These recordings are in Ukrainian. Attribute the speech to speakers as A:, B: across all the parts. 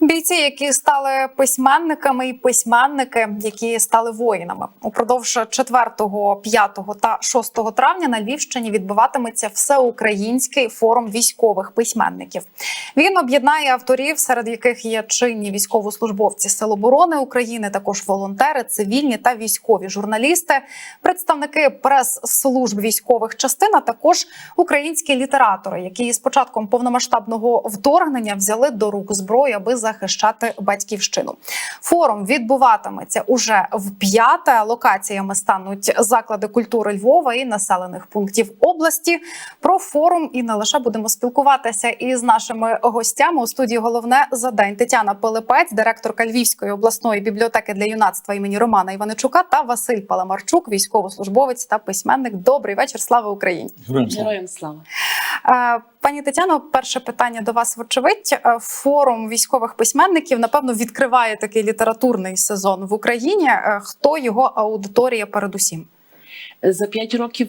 A: Бійці, які стали письменниками і письменники, які стали воїнами, упродовж 4, 5 та 6 травня на Львівщині відбуватиметься всеукраїнський форум військових письменників. Він об'єднає авторів, серед яких є чинні військовослужбовці Сил оборони України, також волонтери, цивільні та військові журналісти, представники прес-служб військових частин, а також українські літератори, які з початком повномасштабного вторгнення взяли до рук зброю, аби захищати батьківщину. Форум відбуватиметься уже в п'яте. Локаціями стануть заклади культури Львова і населених пунктів області. Про форум і не лише будемо спілкуватися із нашими гостями у студії. Головне за день Тетяна Пилипець, директорка Львівської обласної бібліотеки для юнацтва імені Романа Іваничука та Василь Паламарчук, військовослужбовець та письменник. Добрий вечір. Слава Україні!
B: Героям слава.
A: Е, Пані Тетяно, перше питання до вас вочевидь. Е, Форум військових письменників напевно відкриває такий літературний сезон в Україні. Е, Хто його аудиторія передусім?
C: За п'ять років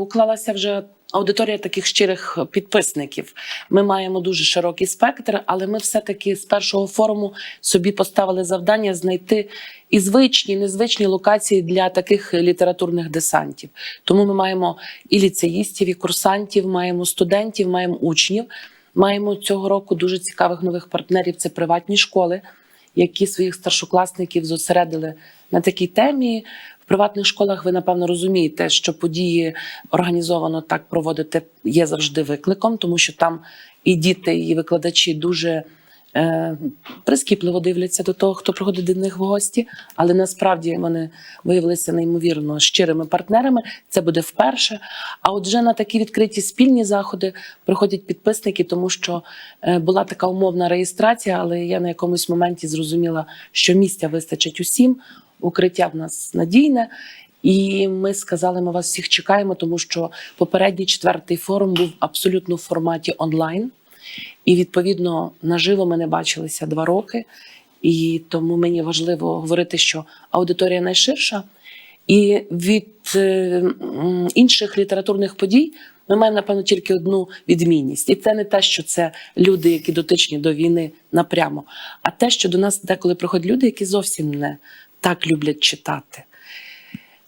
C: уклалася вже аудиторія таких щирих підписників. Ми маємо дуже широкий спектр, але ми все-таки з першого форуму собі поставили завдання знайти і звичні, і незвичні локації для таких літературних десантів. Тому ми маємо і ліцеїстів, і курсантів, маємо студентів, маємо учнів. Маємо цього року дуже цікавих нових партнерів. Це приватні школи, які своїх старшокласників зосередили на такій темі. Приватних школах ви напевно розумієте, що події організовано так проводити є завжди викликом, тому що там і діти, і викладачі дуже е, прискіпливо дивляться до того, хто приходить до них в гості. Але насправді вони виявилися неймовірно щирими партнерами. Це буде вперше. А от вже на такі відкриті спільні заходи приходять підписники, тому що е, була така умовна реєстрація, але я на якомусь моменті зрозуміла, що місця вистачить усім. Укриття в нас надійне. І ми сказали, ми вас всіх чекаємо, тому що попередній четвертий форум був абсолютно в форматі онлайн. І відповідно наживо ми не бачилися два роки. І тому мені важливо говорити, що аудиторія найширша. І від е, інших літературних подій ми маємо, напевно, тільки одну відмінність. І це не те, що це люди, які дотичні до війни напрямо, а те, що до нас деколи приходять люди, які зовсім не так люблять читати.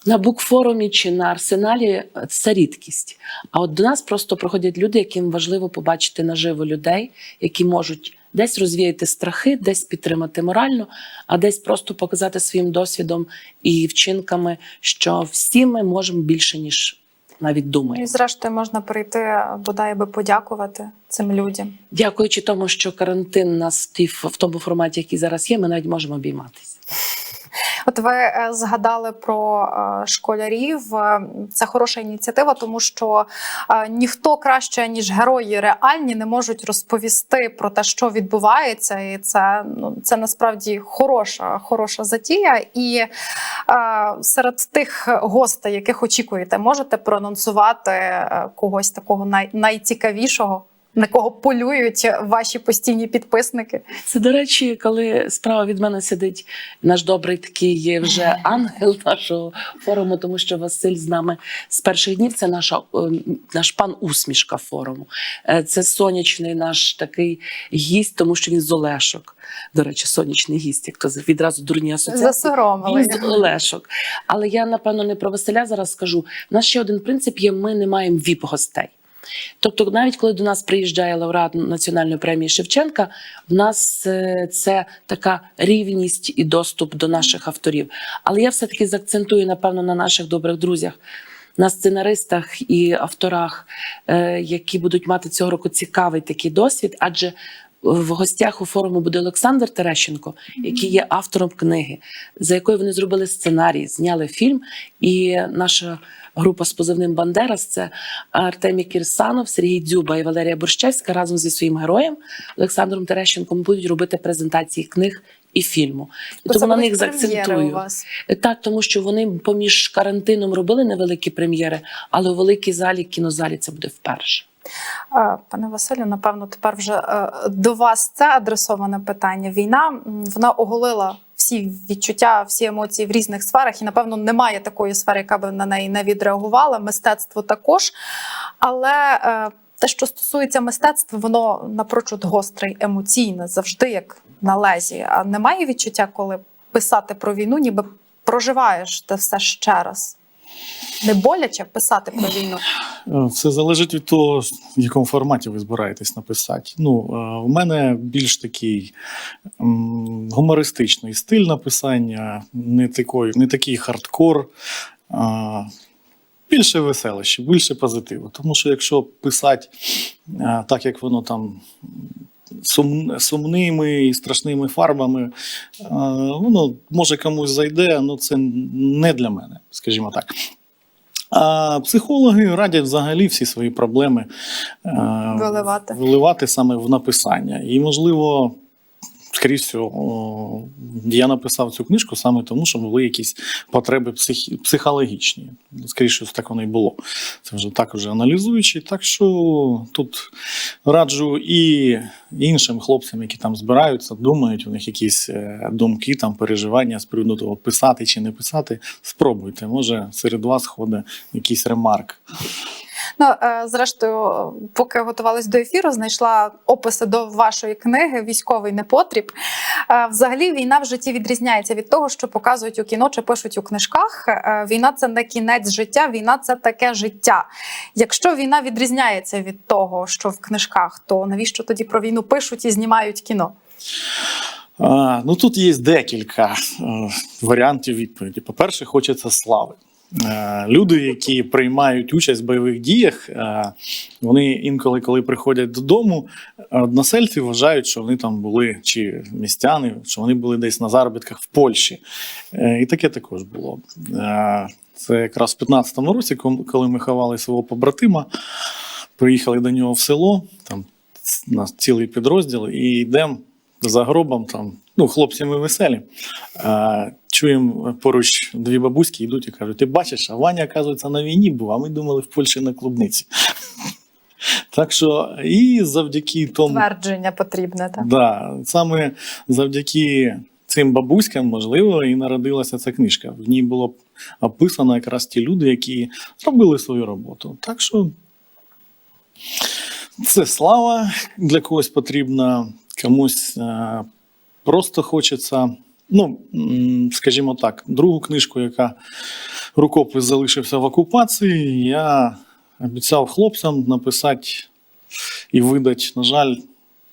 C: На букфорумі чи на арсеналі е, це рідкість. А от до нас просто приходять люди, яким важливо побачити наживо людей, які можуть десь розвіяти страхи, десь підтримати морально, а десь просто показати своїм досвідом і вчинками, що всі ми можемо більше, ніж навіть
A: І зрештою можна прийти бодай аби подякувати цим людям.
C: Дякуючи тому, що карантин нас в тому форматі, який зараз є, ми навіть можемо обійматися.
A: От ви е, згадали про е, школярів. Е, Це хороша ініціатива, тому що ніхто краще ніж герої реальні не можуть розповісти про те, що відбувається, і це ну це насправді хороша, хороша затія. І е, серед тих гостей, яких очікуєте, можете проанонсувати когось такого най, найцікавішого, на кого полюють ваші постійні підписники.
C: Це, до речі, коли справа від мене сидить наш добрий такий вже ангел нашого форуму, тому що Василь з нами з перших днів. Це наша е, наш пан усмішка форуму. Е, Це сонячний наш такий гість, тому що він з Олешок. До речі, сонячний гість, як то відразу дурні асоціації.
A: Засоромили.
C: Він з Олешок. Але я напевно не про Василя зараз скажу. У нас ще один принцип є: ми не маємо віп-гостей. Тобто, навіть коли до нас приїжджає лауреат національної премії Шевченка, в нас е, це така рівність і доступ до наших авторів. Але я все таки заакцентую, напевно, на наших добрих друзях. На сценаристах і авторах, е, які будуть мати цього року цікавий такий досвід, адже в гостях у форуму буде Олександр Терещенко, який є автором книги, за якою вони зробили сценарій, зняли фільм. І наша група з позивним Бандерас це Артемій Кірсанов, Сергій Дзюба і Валерія Борщевська разом зі своїм героєм Олександром Терещенком будуть робити презентації книг і фільму. І тому на них заакцентую.
A: у вас.
C: Так, тому що вони поміж карантином робили невеликі прем'єри, але у великій залі, кінозалі це буде вперше.
A: Пане Василю, напевно, тепер вже е, до вас це адресоване питання. Війна вона оголила всі відчуття, всі емоції в різних сферах, і напевно немає такої сфери, яка би на неї не відреагувала. Мистецтво також. Але е, те, що стосується мистецтва, воно напрочуд гостре емоційне, завжди як на лезі. А немає відчуття, коли писати про війну, ніби проживаєш те все ще раз. Не боляче писати про війну.
B: Е, Все залежить від того, в якому форматі ви збираєтесь написати. Ну, е, в мене більш такий гумористичний стиль написання, не такий, не такий хардкор, більше веселощі, більше позитиву. Тому що якщо писати е, так, як воно там. Сум, сумними і страшними фарбами, воно може комусь зайде, але це не для мене, скажімо так. А психологи радять взагалі всі свої проблеми е,
A: Виливати.
B: виливати саме в написання. І, можливо, скоріш всього, я написав цю книжку саме тому, що були якісь потреби психі- психологічні. Скоріше, так воно і було. Це вже так вже аналізуючи. Так що тут раджу і іншим хлопцям, які там збираються, думають, у них якісь е, думки, там переживання з приводу того, писати чи не писати. Спробуйте, може серед вас ходить якийсь ремарк.
A: Ну, е, зрештою, поки готувалась до ефіру, знайшла описи до вашої книги Військовий непотріб. Е, Взагалі, війна в житті відрізняється від того, що показують у кіно чи пишуть у книжках. Е, Війна це не кінець життя, війна це таке життя. Якщо війна відрізняється від того, що в книжках, то навіщо тоді про війну пишуть і знімають кіно?
B: А, ну тут є декілька варіантів відповіді. По-перше, хочеться слави. Е, Люди, які приймають участь в бойових діях, е, вони інколи, коли приходять додому, односельці вважають, що вони там були, чи містяни, що вони були десь на заробітках в Польщі. Е, І таке також було. Е, Це якраз в 15-му році, коли ми ховали свого побратима, приїхали до нього в село, там у нас цілий підрозділ, і йдемо за гробом, там, ну, хлопці ми веселі. А, чуємо поруч дві бабуськи йдуть і кажуть: ти бачиш, а Ваня, оказується, на війні був, а ми думали в Польщі на клубниці. Так що, і завдяки тому.
A: Твердження потрібне. Так?
B: Да, саме завдяки цим бабуськам, можливо, і народилася ця книжка. В ній було описано якраз ті люди, які зробили свою роботу. Так що це слава для когось потрібна, комусь е, просто хочеться. Ну, скажімо так, другу книжку, яка рукопис залишився в окупації, я обіцяв хлопцям написати і видати, на жаль,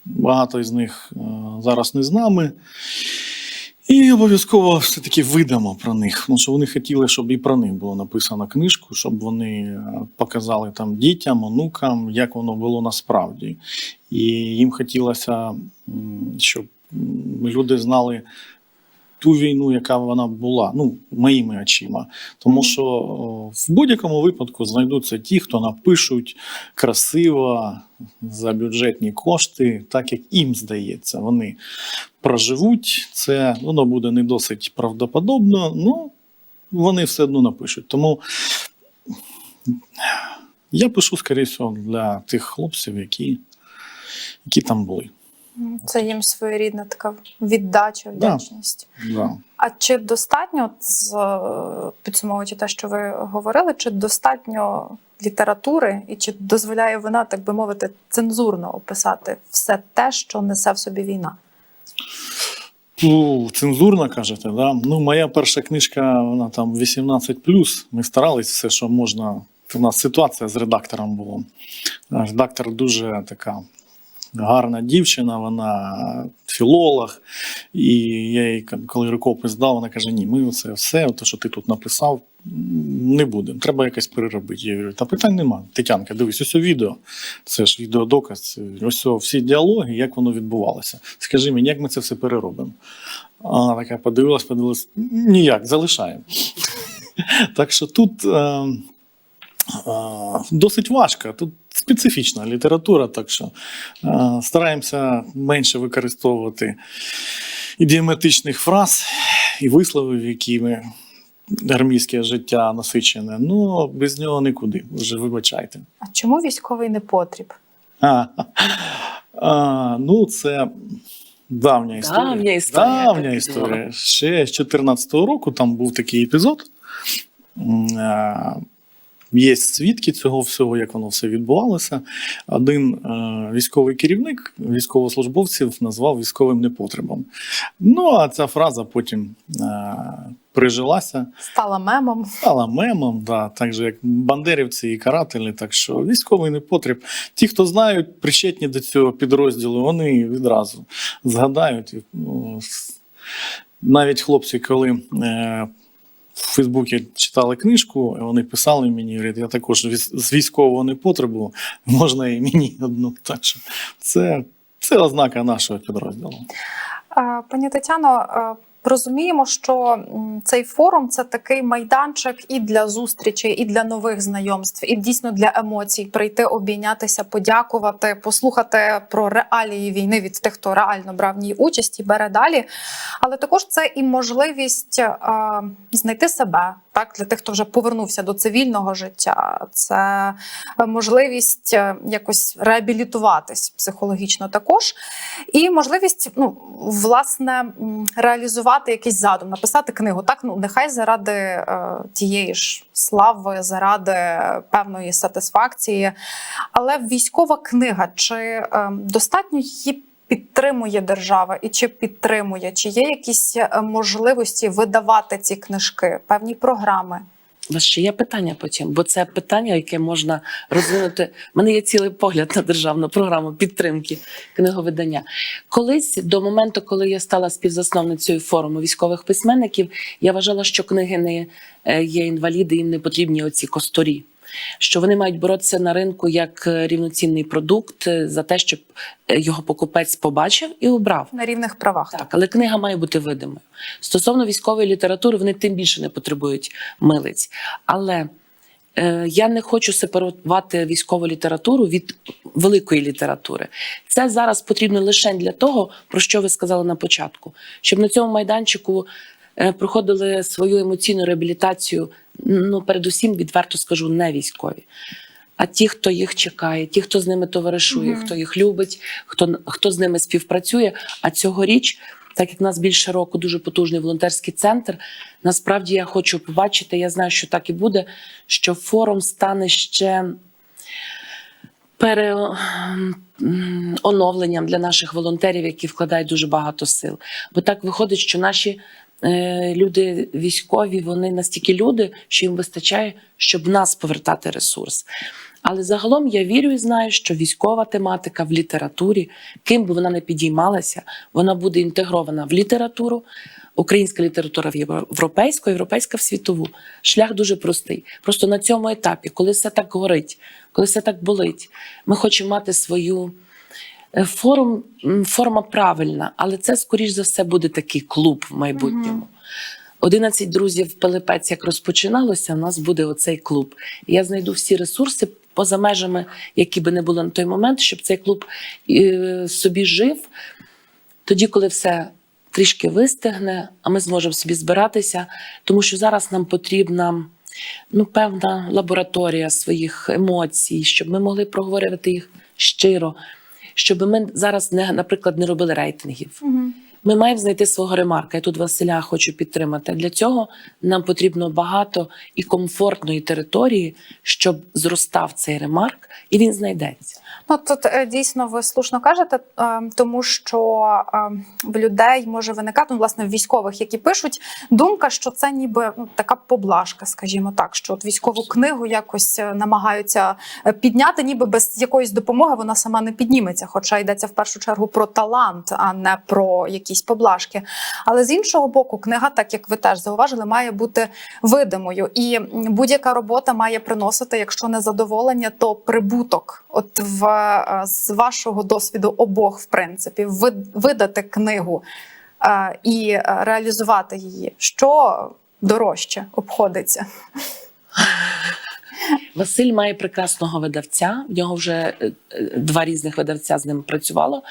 B: багато із них е, зараз не з нами. І обов'язково все-таки видамо про них. Ну що вони хотіли, щоб і про них було написано книжку, щоб вони е, показали там дітям, онукам, як воно було насправді. І їм хотілося, щоб люди знали ту війну, яка вона була, ну, моїми очима. Тому що в будь-якому випадку знайдуться ті, хто напишуть красиво за бюджетні кошти, так як їм здається, вони проживуть. Це воно буде не досить правдоподобно, ну вони все одно напишуть. Тому я пишу, скоріше для тих хлопців, які, які там були.
A: Це їм своєрідна така віддача, вдячність.
B: Да.
A: А чи достатньо, е, підсумовуючи те, що ви говорили, чи достатньо літератури, і чи дозволяє вона, так би мовити, цензурно описати все те, що несе в собі війна?
B: Ну, цензурно кажете, да? Ну, моя перша книжка, вона там 18 Ми старались все, що можна. У нас ситуація з редактором була. Редактор дуже така гарна дівчина, вона філолог. І я їй, коли рукопис дав, вона каже: Ні, ми оце все, те, що ти тут написав, не будемо. Треба якось переробити. Я говорю, та питань нема. Тетянка, дивись, ось відео. Це ж відеодоказ. Ось всі діалоги, як воно відбувалося. Скажи мені, як ми це все переробимо? А вона така подивилась, подивилась, ніяк, залишаємо. Так що тут. Е, Е, Досить важко. Тут специфічна література, так що е, стараємося менше використовувати ідіоматичних фраз і висловів, якими армійське життя насичене. Ну, без нього нікуди. Вже вибачайте.
A: А чому військовий не потріб?
B: А, а, ну, це давня історія.
C: Давня історія,
B: Давня історія. Ще з 2014 року там був такий епізод. Є свідки цього всього, як воно все відбувалося. Один е, військовий керівник військовослужбовців назвав військовим непотребом. Ну а ця фраза потім е, прижилася,
A: Стала мемом.
B: стала мемом, да, так же як бандерівці і карателі. Так що військовий непотреб. Ті, хто знають, причетні до цього підрозділу, вони відразу згадають. Ну, навіть хлопці, коли е, в Фейсбуці читали книжку, вони писали мені, говорять, я також з військового непотребу, можна і мені одну. Так що це, це ознака нашого підрозділу.
A: Пані Тетяно, розуміємо, що цей форум це такий майданчик і для зустрічей, і для нових знайомств, і дійсно для емоцій прийти, обійнятися, подякувати, послухати про реалії війни від тих, хто реально брав в ній участь і бере далі. Але також це і можливість е, знайти себе так для тих, хто вже повернувся до цивільного життя. Це можливість е, якось реабілітуватись психологічно також. І можливість, ну, власне, м, реалізувати якийсь задум, написати книгу. Так, ну нехай заради е, тієї ж слави, заради певної сатисфакції. Але військова книга, чи е, достатньо її підтримує держава і чи підтримує, чи є якісь е, можливості видавати ці книжки, певні програми?
C: У вас ще є питання потім, бо це питання, яке можна розвинути. У мене є цілий погляд на державну програму підтримки книговидання. Колись до моменту, коли я стала співзасновницею форуму військових письменників, я вважала, що книги не е, є інваліди, їм не потрібні оці косторі. Що вони мають боротися на ринку як е, рівноцінний продукт е, за те, щоб е, його покупець побачив і обрав.
A: На рівних правах.
C: Так, але книга має бути видимою. Стосовно військової літератури, вони тим більше не потребують милиць. Але е, я не хочу сепарувати військову літературу від великої літератури. Це зараз потрібно лише для того, про що ви сказали на початку, щоб на цьому майданчику проходили свою емоційну реабілітацію. Ну, передусім, відверто скажу, не військові. А ті, хто їх чекає, ті, хто з ними товаришує,
A: Мгм.
C: хто їх любить, хто, хто з ними співпрацює. А цьогоріч, так як в нас більше року дуже потужний волонтерський центр, насправді я хочу побачити, я знаю, що так і буде, що форум стане ще пере, оновленням для наших волонтерів, які вкладають дуже багато сил. Бо так виходить, що наші е, люди військові, вони настільки люди, що їм вистачає, щоб в нас повертати ресурс. Але загалом я вірю і знаю, що військова тематика в літературі, ким би вона не підіймалася, вона буде інтегрована в літературу. Українська література в європейську, європейська в світову. Шлях дуже простий. Просто на цьому етапі, коли все так горить, коли все так болить, ми хочемо мати свою е, форум, форма правильна, але це, скоріш за все, буде такий клуб в майбутньому. 11 друзів Пилипець, як розпочиналося, у нас буде оцей клуб. Я знайду всі ресурси поза межами, які би не були на той момент, щоб цей клуб е, собі жив. Тоді, коли все трішки вистигне, а ми зможемо собі збиратися, тому що зараз нам потрібна ну, певна лабораторія своїх емоцій, щоб ми могли проговорювати їх щиро, щоб ми зараз не, наприклад, не робили рейтингів.
A: Угу.
C: Ми маємо знайти свого ремарка. Я тут Василя хочу підтримати. Для цього нам потрібно багато і комфортної території, щоб зростав цей ремарк, і він знайдеться.
A: Ну тут е, дійсно ви слушно кажете, е, тому що е, в людей може виникати ну, власне в військових, які пишуть думка, що це ніби ну, така поблажка, скажімо так, що от військову книгу якось намагаються підняти, ніби без якоїсь допомоги вона сама не підніметься. Хоча йдеться в першу чергу про талант, а не про якісь поблажки. Але з іншого боку, книга, так як ви теж зауважили, має бути видимою, і будь-яка робота має приносити, якщо не задоволення, то прибуток. От в е, з вашого досвіду обох, в принципі, видати книгу е, і реалізувати її, що дорожче обходиться.
C: Василь має прекрасного видавця. В нього вже е, два різних видавця з ним працювало.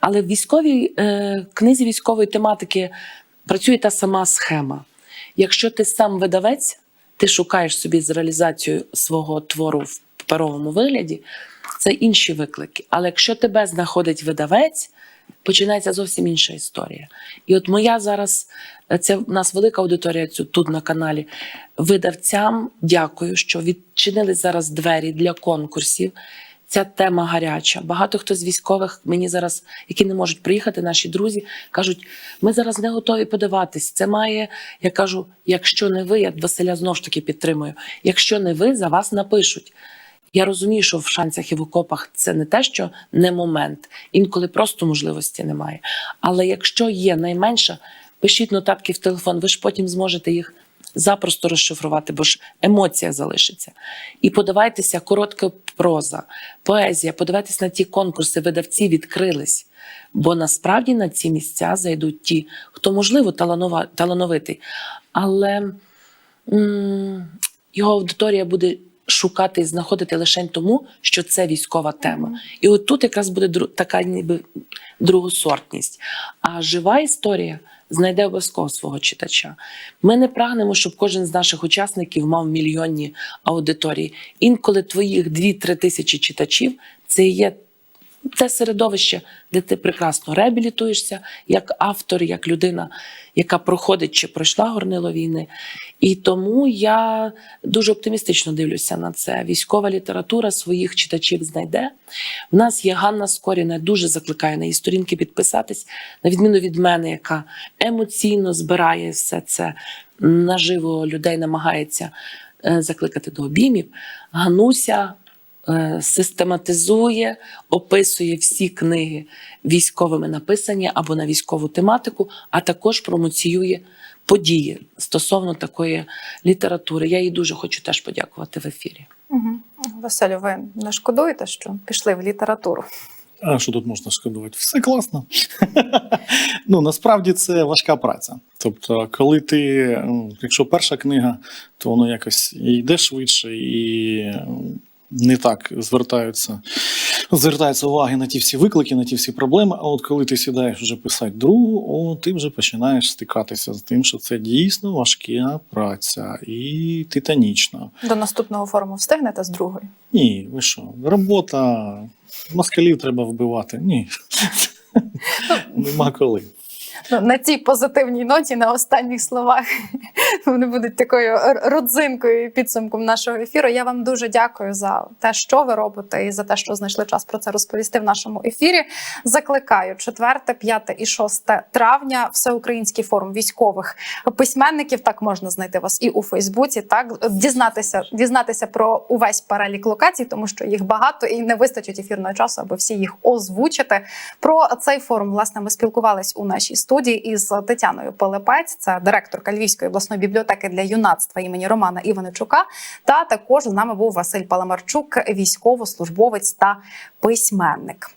C: Але в військовій книзі військової тематики працює та сама схема. Якщо ти сам видавець, ти шукаєш собі з реалізацією свого твору в паперовому вигляді, це інші виклики. Але якщо тебе знаходить видавець, починається зовсім інша історія. І от моя зараз, це в нас велика аудиторія тут на каналі. Видавцям дякую, що відчинили зараз двері для конкурсів. Ця тема гаряча. Багато хто з військових мені зараз, які не можуть приїхати, наші друзі, кажуть: ми зараз не готові подаватись. Це має, я кажу, якщо не ви, я Василя знов ж таки підтримую. Якщо не ви, за вас напишуть. Я розумію, що в шанцях і в окопах це не те, що не момент, інколи просто можливості немає. Але якщо є найменша, пишіть нотатки в телефон, ви ж потім зможете їх запросто розшифрувати, бо ж емоція залишиться. І подавайтеся коротка проза, поезія, подавайтесь на ті конкурси, видавці відкрились. Бо насправді на ці місця зайдуть ті, хто, можливо, таланова- талановитий, але м, його аудиторія буде шукати і знаходити лише тому, що це військова тема. І от тут якраз буде така ніби другосортність. А жива історія знайде обов'язково свого читача. Ми не прагнемо, щоб кожен з наших учасників мав мільйонні аудиторії. Інколи твоїх 2-3 тисячі читачів це є це середовище, де ти прекрасно реабілітуєшся як автор, як людина, яка проходить чи пройшла горнило війни. І тому я дуже оптимістично дивлюся на це. Військова література своїх читачів знайде. В нас є Ганна Скоріна, дуже закликаю на її сторінки підписатись, на відміну від мене, яка емоційно збирає все це наживо людей, намагається е, закликати до обіймів. Гануся систематизує, описує всі книги військовими написані або на військову тематику, а також промоціює події стосовно такої літератури. Я їй дуже хочу теж подякувати в ефірі.
A: Угу. Василю, ви не шкодуєте, що пішли в літературу?
B: А що тут можна шкодувати? Все класно. ну насправді це важка праця. Тобто, коли ти, якщо перша книга, то воно якось і йде швидше і не так звертаються. Звертаються уваги на ті всі виклики, на ті всі проблеми. А от коли ти сідаєш вже писати другу, о, ти вже починаєш стикатися з тим, що це дійсно важка праця і титанічна.
A: До наступного форуму встигнете з другої?
B: Ні, ви що, робота, москалів треба вбивати. Ні. Нема коли.
A: На цій позитивній ноті, на останніх словах, вони будуть такою родзинкою і підсумком нашого ефіру. Я вам дуже дякую за те, що ви робите, і за те, що знайшли час про це розповісти в нашому ефірі. Закликаю 4, 5 і 6 травня Всеукраїнський форум військових письменників. Так можна знайти вас і у Фейсбуці. Так дізнатися, дізнатися про увесь перелік локацій, тому що їх багато і не вистачить ефірного часу, аби всі їх озвучити. Про цей форум власне ми спілкувались у нашій студії із Тетяною Пилипець, це директорка Львівської обласної бібліотеки для юнацтва імені Романа Іваничука. Та також з нами був Василь Паламарчук, військовослужбовець та письменник.